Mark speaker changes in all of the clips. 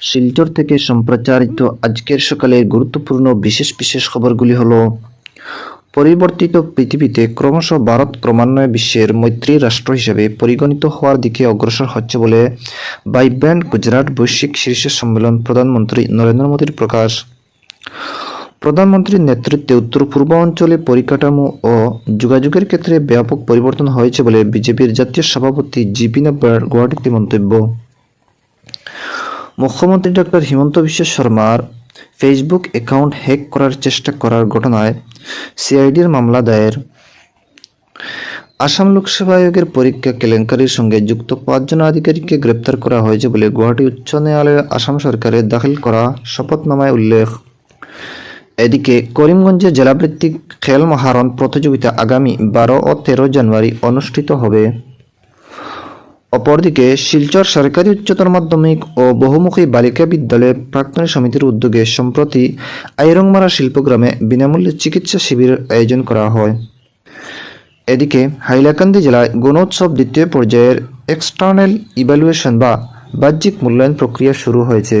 Speaker 1: শিলচর থেকে সম্প্রচারিত আজকের সকালের গুরুত্বপূর্ণ বিশেষ বিশেষ খবরগুলি হলো, পরিবর্তিত পৃথিবীতে ক্রমশ ভারত ক্রমান্বয়ে বিশ্বের মৈত্রী রাষ্ট্র হিসেবে পরিগণিত হওয়ার দিকে অগ্রসর হচ্ছে বলে ভাইব্র্যান্ট গুজরাট বৈশ্বিক শীর্ষ সম্মেলন প্রধানমন্ত্রী নরেন্দ্র মোদীর প্রকাশ। প্রধানমন্ত্রীর নেতৃত্বে উত্তর পূর্ব অঞ্চলে পরিকাঠামো ও যোগাযোগের ক্ষেত্রে ব্যাপক পরিবর্তন হয়েছে বলে বিজেপির জাতীয় সভাপতি জিপি নাড্ডার গুয়াহাটিতে মন্তব্য। মুখ্যমন্ত্রী ডক্টর হিমন্ত বিশ্ব শর্মার ফেসবুক অ্যাকাউন্ট হ্যাক করার চেষ্টা করার ঘটনায় সিআইডির মামলা দায়ের। আসাম লোকসভা আয়োগের পরীক্ষা কেলেঙ্কারির সঙ্গে যুক্ত পাঁচজন আধিকারিককে গ্রেপ্তার করা হয়েছে বলে গুয়াহাটি উচ্চ ন্যায়ালয়ে আসাম সরকারের দাখিল করা শপথনামায় উল্লেখ। এদিকে করিমগঞ্জে জেলাভিত্তিক খেল মহারণ প্রতিযোগিতা আগামী বারো ও তেরো জানুয়ারি অনুষ্ঠিত হবে। অপরদিকে শিলচর সরকারি উচ্চতর মাধ্যমিক ও বহুমুখী বালিকা বিদ্যালয়ে প্রাক্তন সমিতির উদ্যোগে সম্প্রতি আইরংমারা শিল্পগ্রামে বিনামূল্যে চিকিৎসা শিবিরের আয়োজন করা হয়। এদিকে হাইলাকান্দি জেলায় গণোৎসব দ্বিতীয় পর্যায়ের এক্সটার্নাল ইভ্যালুয়েশন বা বাহ্যিক মূল্যায়ন প্রক্রিয়া শুরু হয়েছে।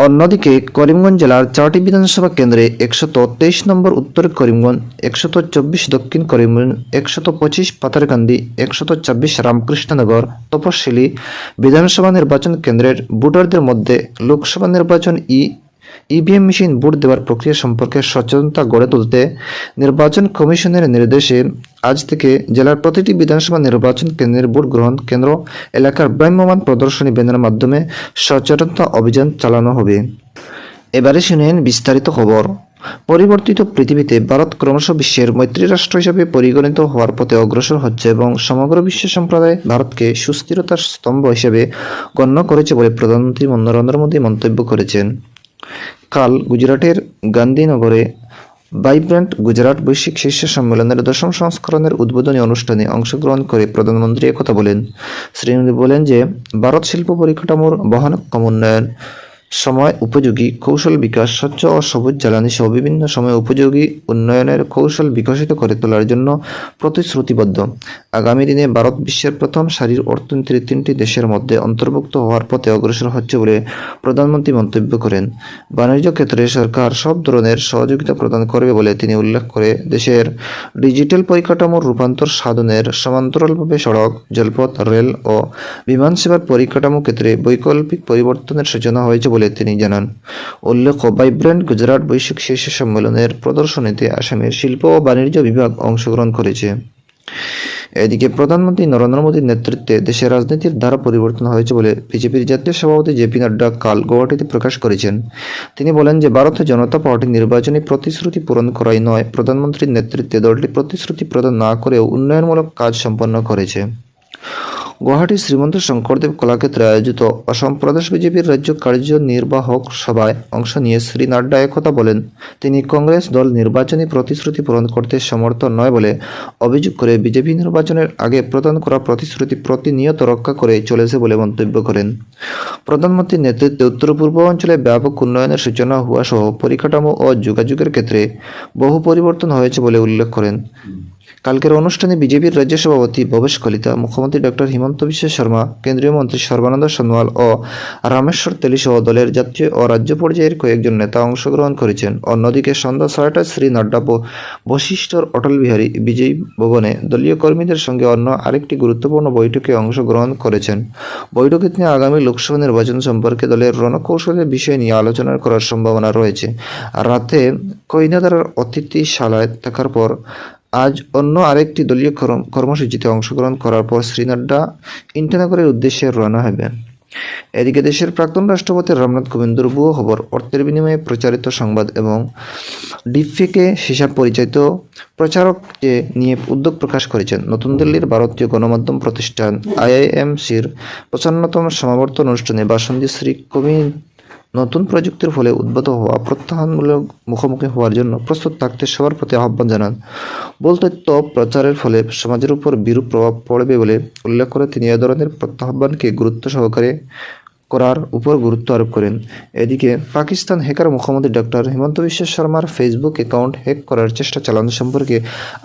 Speaker 1: অন্যদিকে করিমগঞ্জ জেলার চারটি বিধানসভা কেন্দ্রে একশত তেইশ নম্বর উত্তর করিমগঞ্জ, একশত চব্বিশ দক্ষিণ করিমগঞ্জ, একশত পঁচিশ পাতারকান্দি একশত চব্বিশ রামকৃষ্ণনগর তপশিলি বিধানসভা নির্বাচন কেন্দ্রের ভোটারদের মধ্যে লোকসভা নির্বাচন ই ইভিএম মেশিন ভোট দেওয়ার প্রক্রিয়া সম্পর্কে সচেতনতা গড়ে তুলতে নির্বাচন কমিশনের নির্দেশে আজ থেকে জেলার প্রতিটি বিধানসভা নির্বাচন কেন্দ্রের ভোট গ্রহণ কেন্দ্র, এলাকার ভ্রাম্যমান প্রদর্শনী ব্যানারের মাধ্যমে সচেতনতা অভিযান চালানো হবে। এবারে শুনেন বিস্তারিত খবর। পরিবর্তিত পৃথিবীতে ভারত ক্রমশ বিশ্বের মৈত্রী রাষ্ট্র হিসেবে পরিগণিত হওয়ার পথে অগ্রসর হচ্ছে এবং সমগ্র বিশ্ব সম্প্রদায় ভারতকে সুস্থিরতার স্তম্ভ হিসেবে গণ্য করেছে বলে প্রধানমন্ত্রী নরেন্দ্র মোদী মন্তব্য করেছেন। কাল গুজরাটের গান্ধীনগরে ভাইব্রান্ট গুজরাট বৈশ্বিক শীর্ষ সম্মেলনের দশম সংস্করণের উদ্বোধনী অনুষ্ঠানে অংশগ্রহণ করে প্রধানমন্ত্রী একথা বলেন। শ্রী মোদী বলেন যে, ভারত শিল্প পরিকাঠামোর বহনক্ষম উন্নয়ন সময় উপযোগী কৌশল বিকাশ, স্বচ্ছ ও সবুজ জ্বালানি সহ বিভিন্ন সময় উপযোগী উন্নয়নের কৌশল বিকশিত করে তোলার জন্য প্রতিশ্রুতিবদ্ধ। আগামী দিনে ভারত বিশ্বের প্রথম সারির অর্থনীতির তিনটি দেশের মধ্যে অন্তর্ভুক্ত হওয়ার পথে অগ্রসর হচ্ছে বলে প্রধানমন্ত্রী মন্তব্য করেন। বাণিজ্য ক্ষেত্রে সরকার সব ধরনের সহযোগিতা প্রদান করবে বলে তিনি উল্লেখ করে, দেশের ডিজিটাল পরিকাঠামোর রূপান্তর সাধনের সমান্তরালভাবে সড়ক, জলপথ, রেল ও বিমান সেবার পরিকাঠামো ক্ষেত্রে বৈকল্পিক পরিবর্তনের সূচনা হয়েছে বলে তিনি জানান। উল্লেখ্য ভাইব্র্যান্ট গুজরাট বৈশ্বিক শীর্ষ সম্মেলনের প্রদর্শনীতে আসামের শিল্প ও বাণিজ্য বিভাগ অংশগ্রহণ করেছে। এদিকে প্রধানমন্ত্রী নরেন্দ্র মোদীর নেতৃত্বে দেশের রাজনীতির ধারা পরিবর্তন হয়েছে বলে বিজেপির জাতীয় সভাপতি জেপি নাড্ডা কাল গুয়াহাটিতে প্রকাশ করেছেন। তিনি বলেন যে, ভারতীয় জনতা পার্টি নির্বাচনী প্রতিশ্রুতি পূরণ করাই নয়, প্রধানমন্ত্রীর নেতৃত্বে দলটি প্রতিশ্রুতি প্রদান না করেও উন্নয়নমূলক কাজ সম্পন্ন করেছে। গুয়াহাটির শ্রীমন্ত শঙ্করদেব কলাক্ষেত্রে আয়োজিত অসম প্রদেশ বিজেপির রাজ্য কার্যনির্বাহক সভায় অংশ নিয়ে শ্রী নাড্ডা একথা বলেন, তিনি কংগ্রেস দল নির্বাচনী প্রতিশ্রুতি পূরণ করতে সমর্থ নয় বলে অভিযোগ করে বিজেপি নির্বাচনের আগে প্রদান করা প্রতিশ্রুতি প্রতিনিয়ত রক্ষা করে চলেছে বলে মন্তব্য করেন। প্রধানমন্ত্রীর নেতৃত্বে উত্তর পূর্ব অঞ্চলে ব্যাপক উন্নয়নের সূচনা হওয়া সহ পরিকাঠামো ও যোগাযোগের ক্ষেত্রে বহু পরিবর্তন হয়েছে বলে উল্লেখ করেন। কালকের অনুষ্ঠানে বিজেপির রাজ্য সভাপতি ভবেশ কলিতা, মুখ্যমন্ত্রী ডক্টর হিমন্ত বিশ্ব শর্মা, কেন্দ্রীয় মন্ত্রী সর্বানন্দ সোনোয়াল ও রামেশ্বর তেলি সহ দলের জাতীয় ও রাজ্য পর্যায়ের কয়েকজন নেতা অংশগ্রহণ করেছেন। অন্যদিকে সন্ধ্যা ছয়টায় শ্রী নাড্ডা বশিষ্ঠর অটল বিহারী বিজয়ী ভবনে দলীয় কর্মীদের সঙ্গে অন্য আরেকটি গুরুত্বপূর্ণ বৈঠকে অংশগ্রহণ করেছেন। বৈঠকে তিনি আগামী লোকসভা নির্বাচন সম্পর্কে দলের রণকৌশলের বিষয় নিয়ে আলোচনা করার সম্ভাবনা রয়েছে। রাতে কৈনাদারের অতিথিশালায় থাকার পর আজ অন্য আরেকটি দলীয় কর্ম- কর্মসূচিতে অংশগ্রহণ করার পর শ্রী নাড্ডা ইন্টানগরের উদ্দেশ্যে রওনা হবেন এদিকে দেশের প্রাক্তন রাষ্ট্রপতি রামনাথ কোবিন্দর ভুয়ো খবর, অর্থের বিনিময়ে প্রচারিত সংবাদ এবং ডিপফেকে হিসাব পরিচালিত প্রচারককে নিয়ে উদ্যোগ প্রকাশ করেছেন। নতুন দিল্লির ভারতীয় গণমাধ্যম প্রতিষ্ঠান আইআইএমসির পঁচান্নতম সমাবর্তন অনুষ্ঠানে ভাষণ শ্রী কোবিন্দ নতুন প্রযুক্তির ফলে উদ্ভূত হওয়া প্রত্যাহ্বানমূলক মুখোমুখি হওয়ার জন্য প্রস্তুত থাকতে সবার প্রতি আহ্বান জানান। ভুল তথ্য প্রচারের ফলে সমাজের উপর বিরূপ প্রভাব পড়বে বলে উল্লেখ করে তিনি এ ধরনের প্রত্যাহ্বানকে গুরুত্ব সহকারে করার উপর গুরুত্ব আরোপ করেন। এদিকে পাকিস্তান হ্যাকার মুখ্যমন্ত্রী ডক্টর হিমন্ত বিশ্ব শর্মার ফেসবুক অ্যাকাউন্ট হ্যাক করার চেষ্টা চালানো সম্পর্কে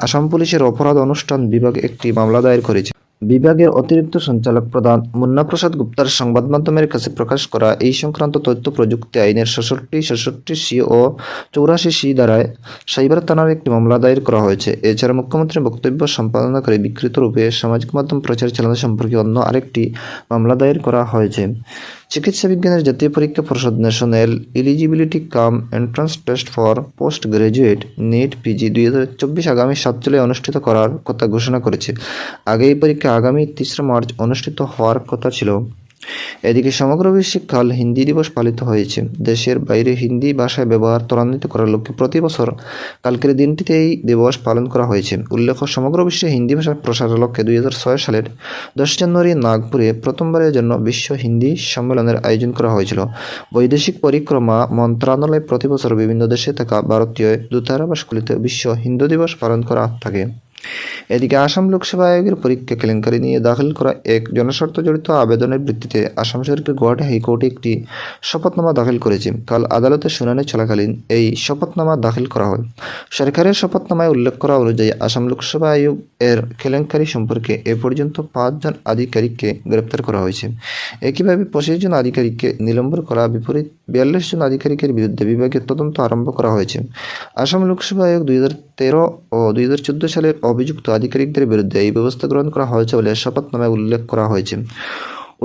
Speaker 1: আসাম পুলিশের অপরাধ অনুষ্ঠান বিভাগ একটি মামলা দায়ের করেছে। বিভাগের অতিরিক্ত সঞ্চালক প্রধান মুন্না প্রসাদ গুপ্তার সংবাদ মাধ্যমের কাছে প্রকাশ করা এই সংক্রান্ত তথ্য প্রযুক্তি আইনের ষষ্ঠি ষষ্ঠি সি ও চৌরাশি সি দ্বারায় সাইবার থানার একটি মামলা দায়ের করা হয়েছে। এছাড়া মুখ্যমন্ত্রীর বক্তব্য সম্পাদনা করে বিকৃত রূপে সামাজিক মাধ্যম প্রচার চালানো সম্পর্কে অন্য আরেকটি মামলা দায়ের করা হয়েছে। চিকিৎসা বিজ্ঞানের জাতীয় পরীক্ষা পরিষদ national eligibility cum entrance test for post graduate NEET PG দুই হাজার চব্বিশ আগামী সাত জুলাই অনুষ্ঠিত করার কথা ঘোষণা করেছে। আগে এই পরীক্ষা আগামী তেসরা মার্চ অনুষ্ঠিত হওয়ার কথা ছিল। এদিকে সমগ্র বিশ্বে কাল হিন্দি দিবস পালিত হয়েছে। দেশের বাইরে হিন্দি ভাষায় ব্যবহার ত্বরান্বিত করার লক্ষ্যে প্রতি বছর কালকের দিনটিতে এই দিবস পালন করা হয়েছে। উল্লেখ্য, সমগ্র বিশ্বে হিন্দি ভাষার প্রসারের লক্ষ্যে দুই হাজার ছয় সালের দশ জানুয়ারি নাগপুরে প্রথমবারের জন্য বিশ্ব হিন্দি সম্মেলনের আয়োজন করা হয়েছিল। বৈদেশিক পরিক্রমা মন্ত্রণালয় প্রতি বছর বিভিন্ন দেশে থাকা ভারতীয় দূতাবাসগুলিতে বিশ্ব হিন্দু দিবস পালন করা থাকে। এদিকে আসাম লোকসভা আয়োগের পরীক্ষা কেলেঙ্কারি নিয়ে দাখিল করা এক জনস্বার্থ জড়িত আবেদনের ভিত্তিতে আসাম সরকার গুয়াহাটি হাইকোর্টে একটি শপথনামা দাখিল করেছে। কাল আদালতে শুনানি চলাকালীন এই শপথনামা দাখিল করা হয়। সরকারের শপথনামায় উল্লেখ করা অনুযায়ী আসাম লোকসভা আয়োগ এর কেলেঙ্কারি সম্পর্কে এ পর্যন্ত পাঁচজন আধিকারিককে গ্রেপ্তার করা হয়েছে। একইভাবে পঁচিশ জন আধিকারিককে নিলম্বন করা, বিপরীত বিয়াল্লিশ জন আধিকারিকের বিরুদ্ধে বিভাগের তদন্ত আরম্ভ করা হয়েছে। আসাম লোকসভা আয়োগ দুই হাজার তেরো ও দুই হাজার চোদ্দ সালের অভিযুক্ত আধিকারিকদের বিরুদ্ধে এই ব্যবস্থা গ্রহণ করা হয়েছে বলে শপথনামায় উল্লেখ করা হয়েছে।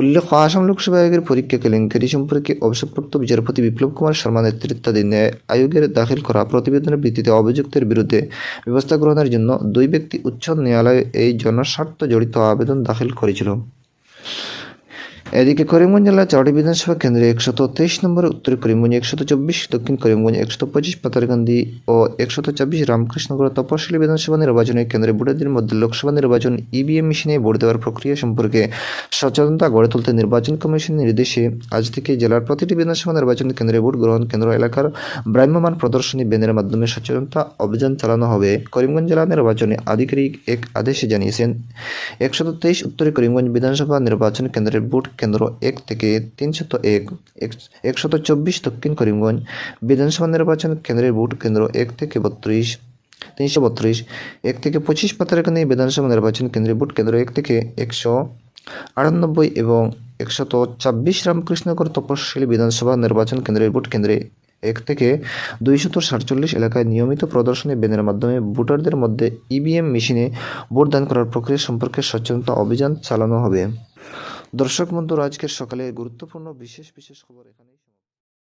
Speaker 1: উল্লেখ্য, আসাম লোকসভা আয়োগের পরীক্ষা কেলেঙ্কারি সম্পর্কে অবসরপ্রাপ্ত বিচারপতি বিপ্লব কুমার শর্মা নেতৃত্বাধীন ন্যায় আয়োগের দাখিল করা প্রতিবেদনের ভিত্তিতে অভিযুক্তের বিরুদ্ধে ব্যবস্থা গ্রহণের জন্য দুই ব্যক্তি উচ্চ ন্যায়ালয়ে এই জনস্বার্থ জড়িত আবেদন দাখিল করেছিল। এদিকে করিমগঞ্জ জেলার চারটি বিধানসভা কেন্দ্রে একশত তেইশ নম্বর, উত্তর করিমগঞ্জ একশত চব্বিশ, দক্ষিণ করিমগঞ্জ একশত পঁচিশ পাতারকান্দি ও একশত চব্বিশ রামকৃষ্ণগর তপশিলি বিধানসভা নির্বাচনের কেন্দ্রে ভোটারদের মধ্যে লোকসভা নির্বাচন, ইভিএম মেশিনে ভোট দেওয়ার প্রক্রিয়া সম্পর্কে সচেতনতা গড়ে তুলতে নির্বাচন কমিশনের নির্দেশে আজ থেকে জেলার প্রতিটি বিধানসভা নির্বাচন কেন্দ্রে ভোট গ্রহণ কেন্দ্র এলাকার ভ্রাম্যমাণ প্রদর্শনী ব্যানের মাধ্যমে সচেতনতা অভিযান চালানো হবে। করিমগঞ্জ জেলা নির্বাচনে আধিকারিক এক আদেশে জানিয়েছেন, একশত তেইশ, উত্তরে করিমগঞ্জ বিধানসভা নির্বাচন কেন্দ্রের ভোট কেন্দ্র এক থেকে তিনশত এক একশত চব্বিশ দক্ষিণ করিমগঞ্জ বিধানসভা নির্বাচন কেন্দ্রের ভোট কেন্দ্র এক থেকে বত্রিশ তিনশো বত্রিশ, এক থেকে পঁচিশ পাতারকান্দি বিধানসভা নির্বাচন কেন্দ্রের ভোট কেন্দ্র এক থেকে একশো আটানব্বই এবং একশত ছাব্বিশ রামকৃষ্ণগর তপশিলি বিধানসভা নির্বাচন কেন্দ্রের ভোট কেন্দ্রে এক থেকে দুইশত সাতচল্লিশ এলাকায় নিয়মিত প্রদর্শনী ব্যানের মাধ্যমে ভোটারদের মধ্যে ইভিএম মেশিনে ভোট দান করার প্রক্রিয়া সম্পর্কে সচেতনতা অভিযান চালানো হবে। দর্শক বন্ধুরা আজকের সকালে গুরুত্বপূর্ণ বিশেষ বিশেষ খবর এখানেই।